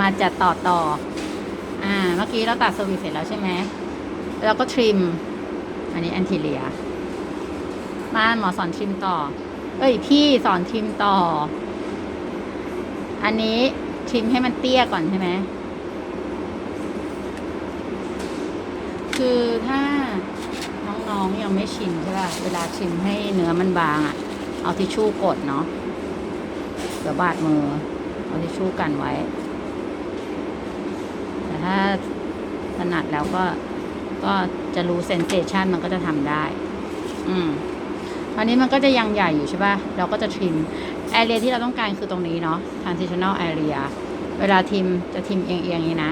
มาจัดต่อต่อ อ่า เมื่อกี้เราตัดสวิตเสร็จแล้วใช่ไหมแล้วก็ทริม อันนี้แอนติเลียมาหมอสอนทริมต่อ เอ้ย พี่สอนทริมต่อ อันนี้ทริมให้มันเตี้ยก่อนใช่ไหมคือถ้าน้องๆยังไม่ชินใช่ป่ะ เวลาชิมให้เนื้อมันบางอะ่ะ เอาทิชชู่กดเนาะเดี๋ยวบาดมือ เอาทิชชู่กันไว้ ถ้าถนัดแล้วก็ก็จะรู้เซนเซชันมันก็จะทำได้ อืมตอนนี้มันก็จะยังใหญ่อยู่ใช่ป่ะ เราก็จะทิมแอเรียที่เราต้องการคือตรงนี้เนาะ transitional area เวลาทิมจะทิมเอียงๆอย่างนี้นะ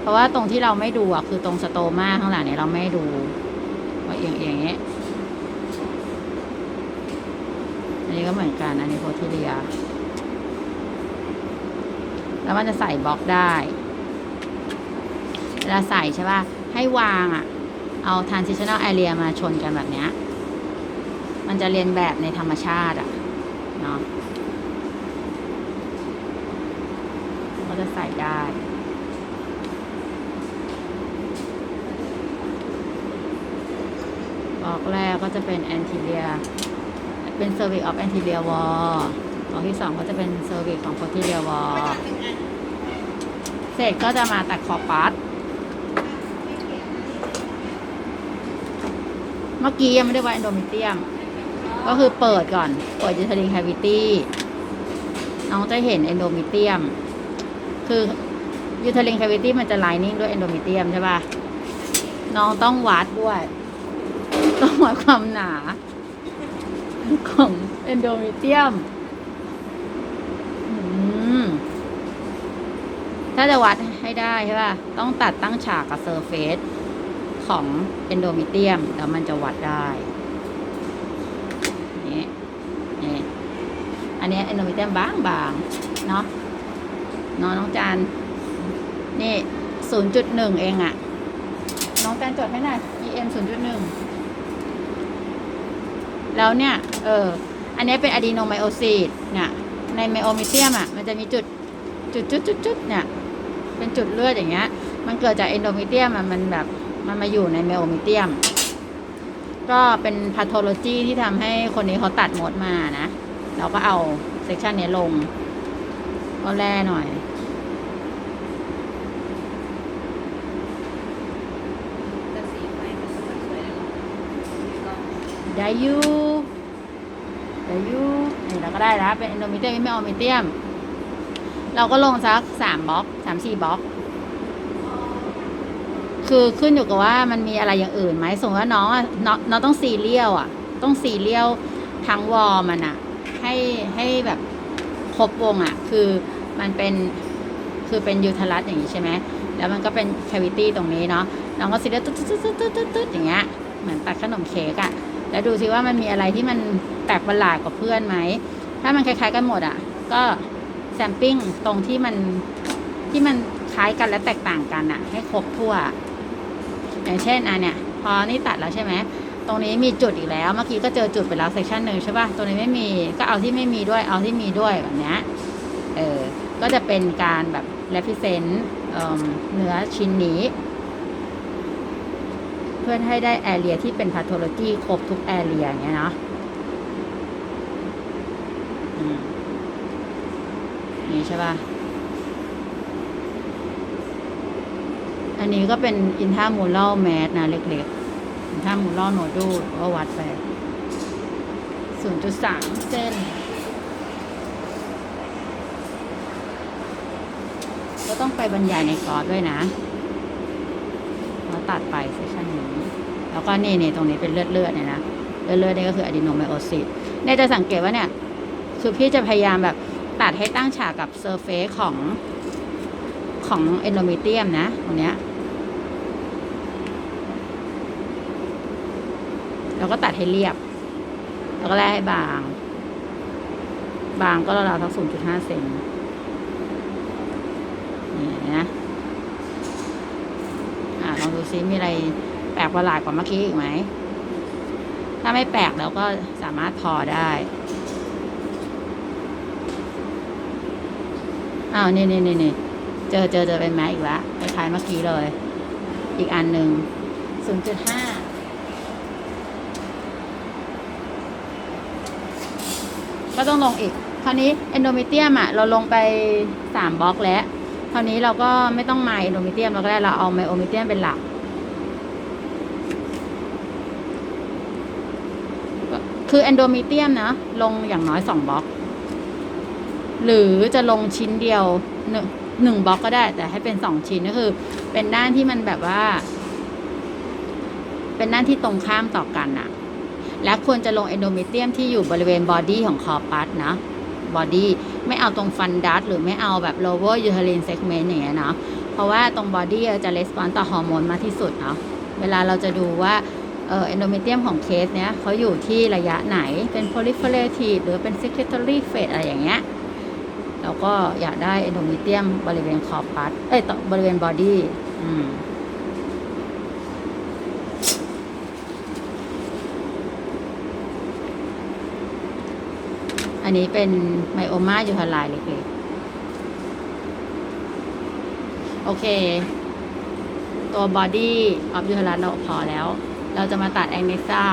เพราะว่าตรงที่เราไม่ดูอะคือตรงสโตมาข้างหลังเนี่ยเราไม่ดูว่าเอียงๆอย่างนี้อันนี้ก็เหมือนกันอันนี้โพธิเลีย แล้วมันจะใส่บล็อกได้ เวลาใส่ใช่ป่ะ ให้วางอะ เอา transitional area มาชนกันแบบเนี้ย มันจะเรียนแบบในธรรมชาติอะ เนาะก็จะใส่ได้บล็อกแรกก็จะเป็น anterior เป็น cervix of anterior wall บล็อกที่สองก็จะเป็น cervix ของ posterior wall เสร็จก็จะมาตัดขอบปัด เมื่อกี้ยังไม่ได้วัด endometrium ก็คือเปิดก่อน เปิด uterine cavity น้องจะเห็น endometrium คือ uterine cavity มันจะ lining ด้วย endometrium ใช่ป่ะ น้องต้องวัดด้วย ต้องวัดความหนา ของ endometrium อืมถ้าจะวัดให้ได้ใช่ป่ะ ต้องตัดตั้งฉากกับ surface ของ endometrium แล้วมันจะวัดได้ นี่นี่อันนี้ endometrium บางบางเนาะเนาะน้องจานนี่ศูนย์จุดหนึ่งเองอะน้องจานจดให้หน่อย em ศูนย์จุดหนึ่งแล้วเนี่ย เออ อันนี้เป็นอะดีโนไมโอซีดเนี่ย ในไมโอมิเทียมอะมันจะมีจุดจุดจุดจุดจุดเนี่ย เป็นจุดเลือดอย่างเงี้ย มันเกิดจากเอนโดมิเทียมอะมันแบบ มันมาอยู่ในไมโอมิเทียม ก็เป็นพาโทโลจีที่ทำให้คนนี้เขาตัดมดมานะ เราก็เอาเซกชันนี้ลง ก็แล่หน่อยได้ยูได้ยูนี่เราก็ได้แล้วเป็นเอนโดมิเทียมไม่โอมิเทียม เราก็ลงสักสามบล็อกสามสี่บล็อก คือขึ้นอยู่กับว่ามันมีอะไรอย่างอื่นไหมสมมติว่าน้องอะน้องน้องต้องซีเรียลอะ ต้องซีเรียลทั้งวอลมันอะ ให้ให้แบบครบวงอะ คือมันเป็นคือเป็นยูทรัสอย่างนี้ใช่ไหมแล้วมันก็เป็นแควิตี้ตรงนี้เนาะน้องก็ซีเรียลตึ๊ดตึ๊ดตึ๊ดตึ๊ดตึ๊ดตึ๊ดอย่างเงี้ยเหมือนตัดขนมเค้กอะ แล้วดูซิว่ามันมีอะไรที่มันแปลกประหลาดกว่าเพื่อนไหม ถ้ามันคล้ายๆกันหมดอะ ก็แซมปิ้งตรงที่มันที่มันคล้ายกันและแตกต่างกันอะ ให้ครบทั่ว อย่างเช่นอันเนี่ยพอนี่ตัดแล้วใช่ไหมตรงนี้มีจุดอีกแล้ว เมื่อกี้ก็เจอจุดไปแล้วเซกชันหนึ่งใช่ป่ะตรงนี้ไม่มีก็เอาที่ไม่มีด้วยเอาที่มีด้วยแบบเนี้ยเออก็จะเป็นการแบบ represent เอิ่มเนื้อชิ้นนี้ เพื่อให้ได้แอเรียที่เป็น pathology ครบทุกแอเรียอย่างเงี้ยเนาะนี่ใช่ป่ะ อันนี้ก็เป็น intramural mass นะเล็กๆ intramural nodule ก็วัดไป 0.3เซนก็ต้องไปบรรยายในคอร์สด้วยนะแล้วตัดไปเซสชันนี้ แล้วก็นี่นี่ตรงนี้เป็นเลือดเลือดเนี่ยนะ เลือดเลือดนี่ก็คืออะดีโนไมโอซิสเนี่ยจะสังเกตว่าเนี่ยคือพี่จะพยายามแบบตัดให้ตั้งฉากกับเซอร์เฟซของของเอนโดมิเทียมนะ ตรงเนี้ย แล้วก็ตัดให้เรียบ แล้วก็แล่ให้บาง บางก็ราวๆสัก0.5เซนนี่นะอ่าลองดูซิมีอะไรแปลกประหลาดกว่าเมื่อกี้อีกไหม ถ้าไม่แปลกเราก็สามารถพอได้อ้าวนี่นี่นี่นี่เจอเจอเจอเป็นแม็กอีกแล้วคล้ายๆเมื่อกี้เลย อีกอันหนึ่งศูนย์จุดห้า ก็ต้องลงอีก คราวนี้เอนโดมิเตียมอะเราลงไปสามบล็อกแล้วคราวนี้เราก็ไม่ต้องมาเอนโดมิเตียมเราก็ได้เราเอาไมโอมิเตียมเป็นหลักคือเอนโดมิเตียมนะลงอย่างน้อยสองบล็อก หรือจะลงชิ้นเดียวหนึ่งหนึ่งบล็อกก็ได้ แต่ให้เป็นสองชิ้นก็คือ เป็นด้านที่มันแบบว่า เป็นด้านที่ตรงข้ามต่อกันน่ะ และควรจะลงเอนโดมิเตียมที่อยู่บริเวณบอดี้ของคอปัสนะบอดี้ไม่เอาตรงฟันดัสหรือไม่เอาแบบ lower uterine segment อย่างเงี้ยเนาะเพราะว่าตรงบอดี้จะ response ต่อฮอร์โมนมากที่สุดเนาะเวลาเราจะดูว่าเออเอนโดมิเตียมของเคสเนี้ยเขาอยู่ที่ระยะไหนเป็น proliferative หรือเป็น secretory phase อะไรอย่างเงี้ยเราก็อยากได้เอนโดมิเตียมบริเวณคอปัสเอ้ยต่อบริเวณบอดี้อืม อันนี้เป็นไมโอมายูฮาไลเล็กๆ โอเค ตัวบอดี้ออฟยูฮาไลเราพอแล้ว เราจะมาตัดแองเนซ่า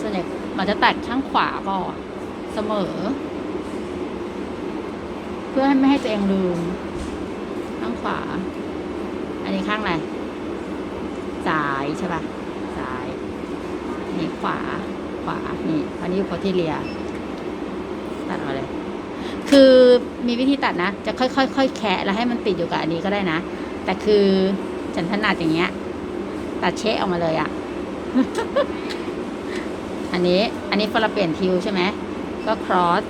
ส่วนใหญ่มันจะตัดข้างขวาก่อนเสมอ เพื่อให้ไม่ให้ตัวเองลืม ข้างขวา อันนี้ข้างไรซ้ายใช่ปะซ้ายนี่ขวาานี่อันนี้อยู่โคทิเลีย ตัดมาเลย คือมีวิธีตัดนะ จะค่อยๆค่อยแคะแล้วให้มันติดอยู่กับอันนี้ก็ได้นะ แต่คือฉันถนัดอย่างเงี้ย ตัดเชะออกมาเลยอะอันนี้ อันนี้พอเราเปลี่ยนทิวใช่ไหม ก็ cross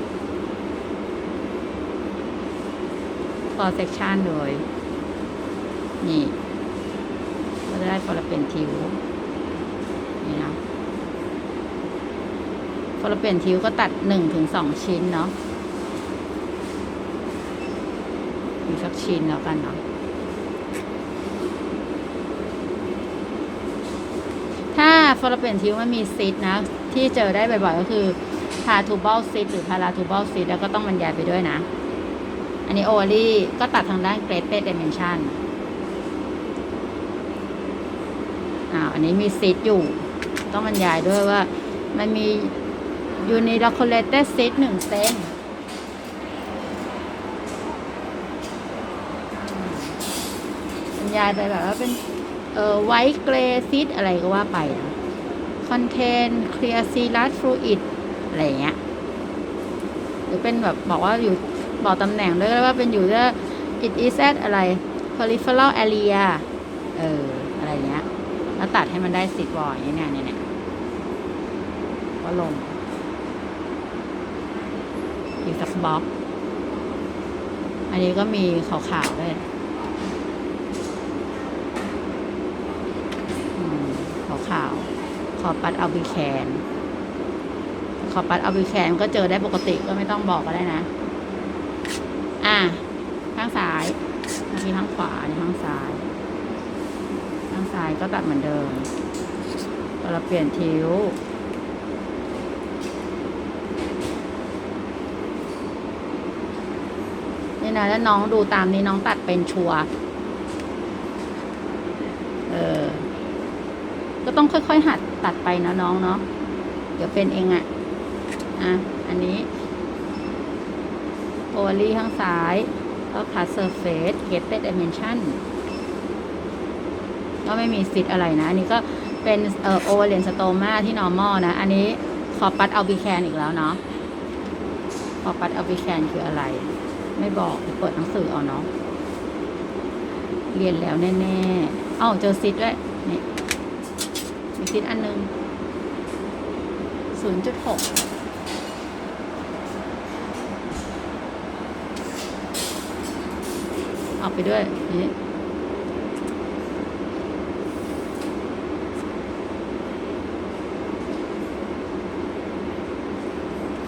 cross section เลย นี่ก็จะได้พอเราเปลี่ยนทิวนี่นะ พอเราเปลี่ยนทิ้วก็ตัดหนึ่งถึงสองชิ้นเนาะอีกสักชิ้นแล้วกันเนาะถ้าฟอร์เปลี่ยนทิ้วมันมีซิดนะ ที่เจอได้บ่อยๆ ก็คือพาทูบอลซิดหรือพาราทูบอลซิดแล้วก็ต้องบรรยายไปด้วยนะ อันนี้โอรี่ก็ตัดทางด้านเกรดเต d ดเมนชันอ่าอันนี้มีซิดอยู่ ต้องบรรยายด้วยว่ามันมี unilocated cyst หนึ่งเซนบรรยายไปแบบว่าเป็นเอ่อไวท์เกรซิดอะไรก็ว่าไปนะคอนเทนเคลียร์ซีลัสฟลูอิดอะไรเงี้ย หรือเป็นแบบบอกว่าอยู่บอกตำแหน่งด้วยว่าเป็นอยู่ที่ it is at อะไร peripheral area เออ อะไรเงี้ย แล้วตัดให้มันได้สิบวอลอย่เงี้ยเนี่ยเนี่ยก็ลง อีกสักบล็อก อันนี้ก็มีขาวๆด้วยขาวๆขอปัดเอาบิแคนขอปัดเอาบิแคนก็เจอได้ปกติก็ไม่ต้องบอกก็ได้นะ อะ ข้างซ้ายมีข้างขวาข้างซ้าย ข้างซ้ายก็ตัดเหมือนเดิมเราเปลี่ยนทิว นี่นะแล้วน้องดูตามนี้น้องตัดเป็นชัวเออ ก็ต้องค่อยๆ หัดตัดไปนะน้องเนาะ เดี๋ยวเป็นเองอะ่ะ อะ อันนี้โอวารีข้างซ้ายก็คัสเซอร์เฟสเกตเต็ดดิเมนชันก็ไม่มีสิทธิ์อะไรนะ อันนี้ก็เป็นเอ่อโอเวอร์เลนสโตมาที่ normal นะ อันนี้คอปัดเอัลบิแคนอีกแล้วเนาะคอปัดเอัลบิแคนคืออะไร ไม่บอกเปิดหนังสือเอาเนาะเรียนแล้วแน่ๆเอ้าเจอซิดด้วยนี่มีซิดอันหนึงศูนย์จุดหกเอาไปด้วยนี่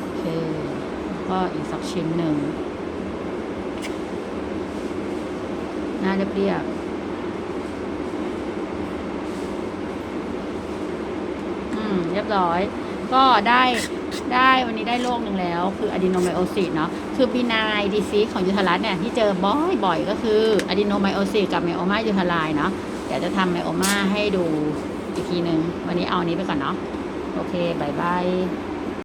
โอเคก็อีกสักชิ้นหนึ่ง หน้า เรียบอืมเรียบร้อย ก็ได้ได้วันนี้ได้โรคหนึ่งแล้ว คืออะดีโนไมโอซิสเนาะคือปีนายดีซีของยูทารัสเนี่ยที่เจอบ่อยๆก็คืออะดีโนไมโอซิสกับไมโอมายูทาไลเนาะเดี๋ยวจะทำไมโอมาให้ดูอีกทีหนึ่งวันนี้เอาอันนี้ไปก่อนเนาะโอเคบายบาย